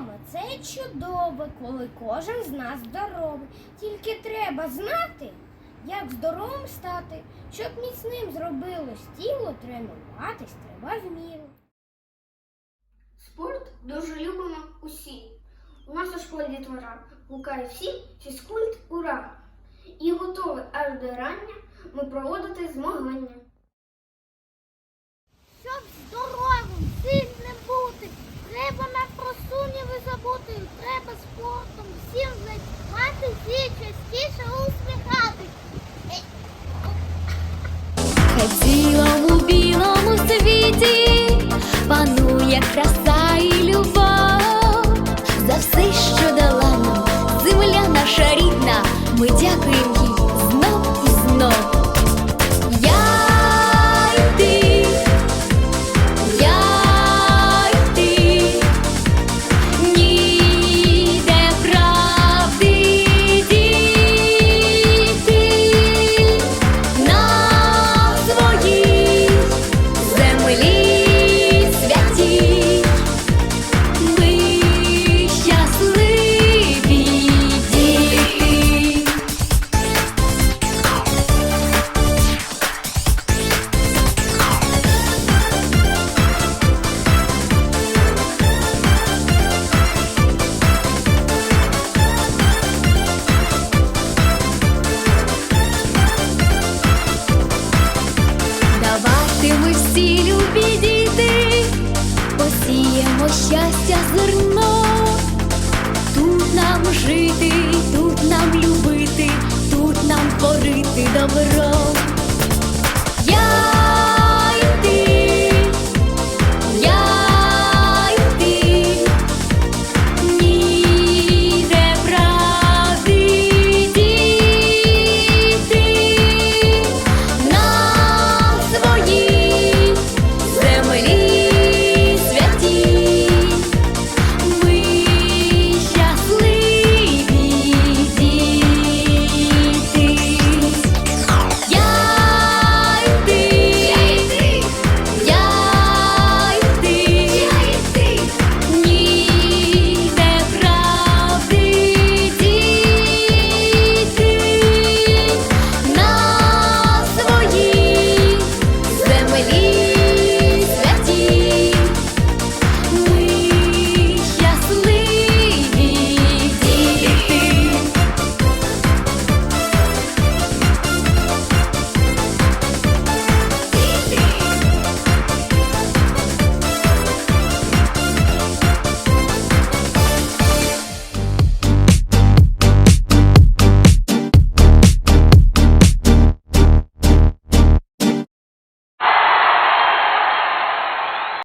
Мама, це чудово, коли кожен з нас здоровий. Тільки треба знати, як здоровим стати, щоб міцним зробилось тіло, тренуватись треба в міру. Спорт дуже любимо усі. У нас у школі твора гукає всі, фізкульт, ура! І готові аж до рання ми проводити змагання. Займатися і частіше усміхатись. всі любі діти, посіємо щастя зерно, тут нам жити, тут нам любити, тут нам творити добро.